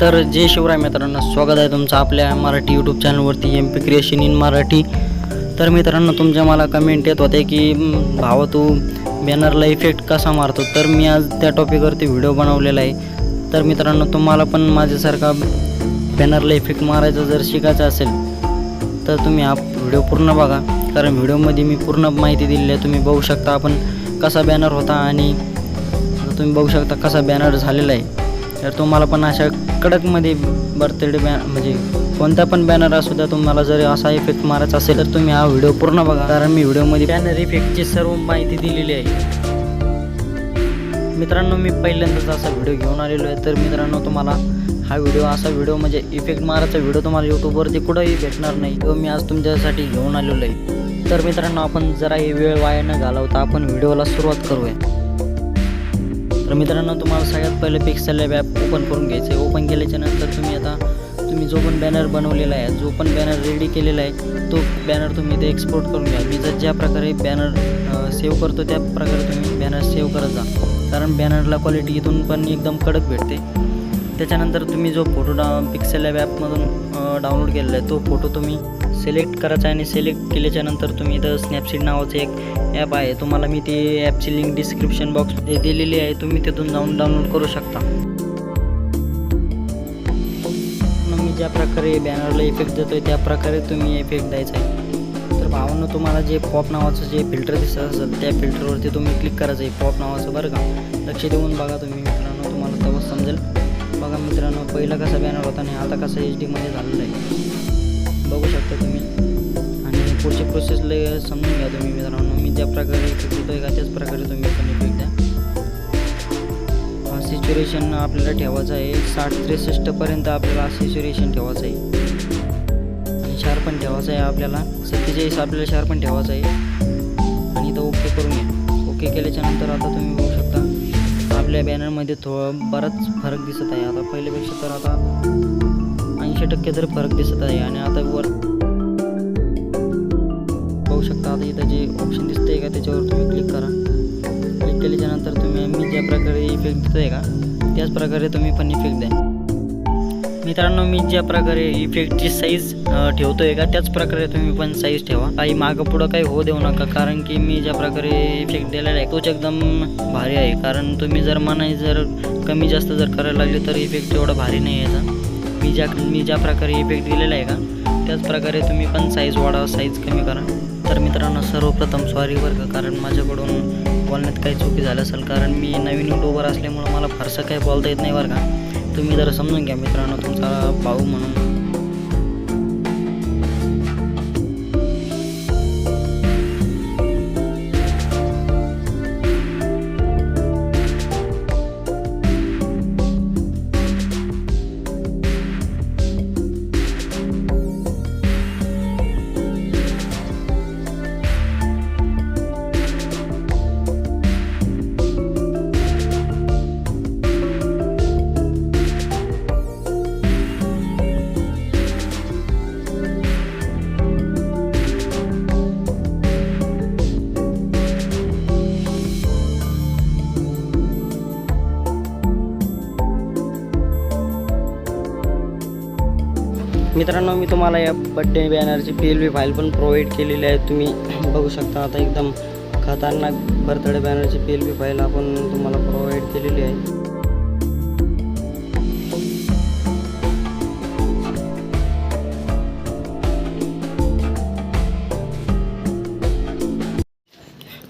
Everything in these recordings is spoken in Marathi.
तर जय शिवराय मित्रांनो स्वागत आहे तुमचं आपल्या मराठी यूट्यूब चॅनलवरती M P creation in Marathi तर मित्रांनो तुमच्या मला कमेंट येत होते की भावा तू बॅनरला इफेक्ट कसा मारतो? तर मी आज त्या टॉपिकवरती व्हिडिओ बनवलेला आहे. तर मित्रांनो तुम्हाला पण माझ्यासारखा बॅनरला इफेक्ट मारायचा जर शिकायचं असेल तर तुम्ही हा व्हिडिओ पूर्ण बघा. कारण व्हिडिओमध्ये मी पूर्ण माहिती दिलेली आहे. तुम्ही बघू शकता आपण कसा बॅनर होता आणि तुम्ही बघू शकता कसा बॅनर झालेला आहे. तर तुम्हाला पण अशा कडकमध्ये बर्थडे बॅ म्हणजे कोणता पण बॅनर असू द्या तुम्हाला जर असा इफेक्ट मारायचा असेल तर तुम्ही हा व्हिडिओ पूर्ण बघा. कारण मी व्हिडिओमध्ये बॅनर इफेक्टची सर्व माहिती दिलेली आहे. मित्रांनो मी पहिल्यांदाच असा व्हिडिओ घेऊन आलेलो आहे. तर मित्रांनो तुम्हाला हा व्हिडिओ असा व्हिडिओ म्हणजे इफेक्ट मारायचा व्हिडिओ तुम्हाला यूट्यूबवरती कुठंही भेटणार नाही. तो मी आज तुमच्यासाठी घेऊन आलेलो आहे. तर मित्रांनो आपण जरा ही वेळ वाया न घालवता आपण व्हिडिओला सुरुवात करूया. तर मित्रांनो तुम्हाला सगळ्यात पहिले पिक्सेल लॅब ॲप ओपन करून घ्यायचं आहे ओपन केल्याच्यानंतर तुम्ही आता तुम्ही जो पण बॅनर बनवलेला आहे जो पण बॅनर रेडी केलेला आहे तो बॅनर तुम्ही इथे एक्सपोर्ट करून घ्या. मी जर ज्या प्रकारे बॅनर सेव्ह करतो त्या प्रकारे तुम्ही बॅनर सेव्ह करत जा. कारण बॅनरला क्वालिटी इथून पण एकदम कडक भेटते. त्याच्यानंतर तुम्ही जो फोटो डा पिक्सेल लॅब ॲपमधून डाउनलोड केलेला आहे तो फोटो तुम्ही सिलेक्ट करायचं आहे आणि सिलेक्ट केल्याच्यानंतर तुम्ही इथं स्नॅपसीड नावाचं एक ॲप आहे. तुम्हाला मी ती ॲपची लिंक डिस्क्रिप्शन बॉक्समध्ये दिलेली आहे. तुम्ही तिथून जाऊन डाउनलोड करू शकता. मी ज्या प्रकारे बॅनरला इफेक्ट देतो आहे त्या प्रकारे तुम्ही इफेक्ट द्यायचा आहे. तर भावांनो तुम्हाला जे पॉप नावाचं जे फिल्टर दिसत असेल त्या फिल्टरवरती तुम्ही क्लिक करायचं आहे पॉप नावाचं बरं का? लक्ष देऊन बघा तुम्ही मित्रांनो तुम्हाला तेव्हा समजेल. बघा मित्रांनो पहिला कसा बॅनर होता आणि आता कसा एच डीमध्ये झालेला आहे. पुढची लय समजून घ्या तुम्ही मित्रांनो. मी ज्या प्रकारे इफेक्ट आहे का त्याच प्रकारे तुम्ही पण इफेक्ट द्या सिच्युएशन आपल्याला ठेवायचं आहे. साठ त्रेसष्टपर्यंत आपल्याला सिच्युएशन ठेवायचं आहे. आणि शार पण ठेवायचं आहे आपल्याला. सत्तेचाळीस आपल्याला शार पण ठेवायचं आहे. आणि इथं ओके करून घ्या. ओके केल्याच्यानंतर आता तुम्ही बघू शकता आपल्या बॅनरमध्ये थोडं बराच फरक दिसत आहे. आता पहिल्यापेक्षा तर आता ऐंशी टक्के तर फरक दिसत आहे. आणि आता वर पाहू शकता. आता इथं जे ऑप्शन दिसतंय का त्याच्यावर तुम्ही क्लिक करा. क्लिक केल्याच्यानंतर तुम्ही मी ज्या प्रकारे इफेक्ट देतो आहे का त्याच प्रकारे तुम्ही पण इफेक्ट द्या. मित्रांनो मी ज्या प्रकारे इफेक्टची साईज ठेवतो आहे का त्याच प्रकारे तुम्ही पण साईज ठेवा. काही मागं पुढं काही होऊ देऊ नका कारण की मी ज्या प्रकारे इफेक्ट दिलेला आहे तोच एकदम भारी आहे. कारण तुम्ही जर मनाई जर कमी जास्त जर करायला लागले तर इफेक्ट एवढा भारी नाही याचा. मी ज्या मी ज्या प्रकारे इफेक्ट दिलेला आहे का त्याचप्रकारे तुम्ही पण साईज वाढवा साईज कमी करा. तर मित्रांनो सर्वप्रथम सॉरी बरं का कारण माझ्याकडून बोलण्यात काही चुकी झालं असेल. कारण मी नवीन युट्यूबर असल्यामुळं मला फारसं काही बोलता येत नाही बरं का. तुम्ही जरा समजून घ्या मित्रांनो तुमचा भाऊ म्हणून. मित्रांनो मी तुम्हाला या बड्डे बॅनरची पी एल व्ही फाईल पण प्रोव्हाइड केलेली आहे. तुम्ही बघू शकता आता एकदम खतरनाक बर्थडे बॅनरची पी एल व्ही फाईल आपण तुम्हाला प्रोव्हाइड केलेली आहे.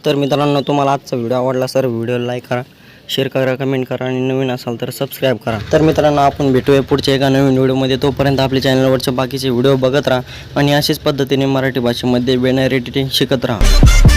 तर मित्रांनो तुम्हाला आजचा व्हिडिओ आवडला सर व्हिडिओ लाईक करा. शेअर करा कमेंट करा आणि नवीन असाल तर सबस्क्राईब करा. तर मित्रांनो आपण भेटूया पुढच्या एका नवीन व्हिडिओमध्ये. तोपर्यंत आपल्या चॅनलवरचे बाकीचे व्हिडिओ बघत राहा आणि अशाच पद्धतीने मराठी भाषेमध्ये बॅनर एडिटिंग शिकत राहा.